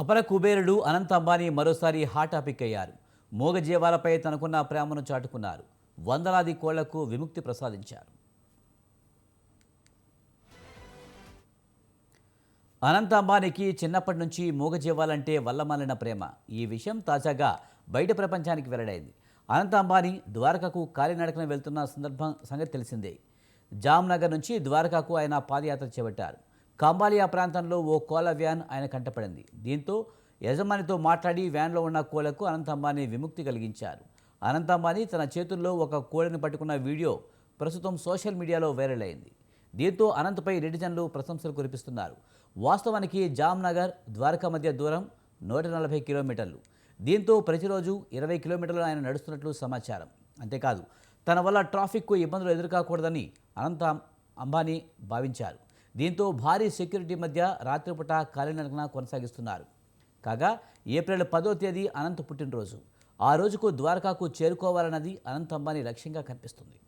అపర కుబేరుడు అనంత్ అంబానీ మరోసారి హాట్ టాపిక్ అయ్యారు. మూగజీవాలపై తనకున్న ప్రేమను చాటుకున్నారు. వందలాది కోళ్ళకు విముక్తి ప్రసాదించారు. అనంత్ అంబానీకి చిన్నప్పటి నుంచి మూగజీవాలంటే వల్లమాలిన ప్రేమ. ఈ విషయం తాజాగా బయట ప్రపంచానికి వెల్లడైంది. అనంత్ అంబానీ ద్వారకకు కాలినడకన వెళ్తున్న సందర్భం సంగతి తెలిసిందే. జామ్నగర్ నుంచి ద్వారకాకు ఆయన పాదయాత్ర చేపట్టారు. కంబాలియా ప్రాంతంలో ఓ కోల వ్యాన్ ఆయన కంటపడింది. దీంతో యజమానితో మాట్లాడి వ్యాన్లో ఉన్న కోలకు అనంత అంబానీ విముక్తి కలిగించారు. అనంత అంబానీ తన చేతుల్లో ఒక కోడిని పట్టుకున్న వీడియో ప్రస్తుతం సోషల్ మీడియాలో వైరల్ అయింది. దీంతో అనంత్పై నెటిజన్లు ప్రశంసలు కురిపిస్తున్నారు. వాస్తవానికి జామ్నగర్ ద్వారకా మధ్య దూరం నూట నలభై కిలోమీటర్లు. దీంతో ప్రతిరోజు ఇరవై కిలోమీటర్లు ఆయన నడుస్తున్నట్లు సమాచారం. అంతేకాదు తన వల్ల ట్రాఫిక్కు ఇబ్బందులు ఎదుర్కోకూడదని అనంత అంబానీ భావించారు. దీంతో భారీ సెక్యూరిటీ మధ్య రాత్రిపూట కాలినడకన కొనసాగిస్తున్నారు. కాగా ఏప్రిల్ పదో తేదీ అనంత్ పుట్టినరోజు. ఆ రోజుకు ద్వారకాకు చేరుకోవాలన్నది అనంత్ అంబానీ లక్ష్యంగా కనిపిస్తుంది.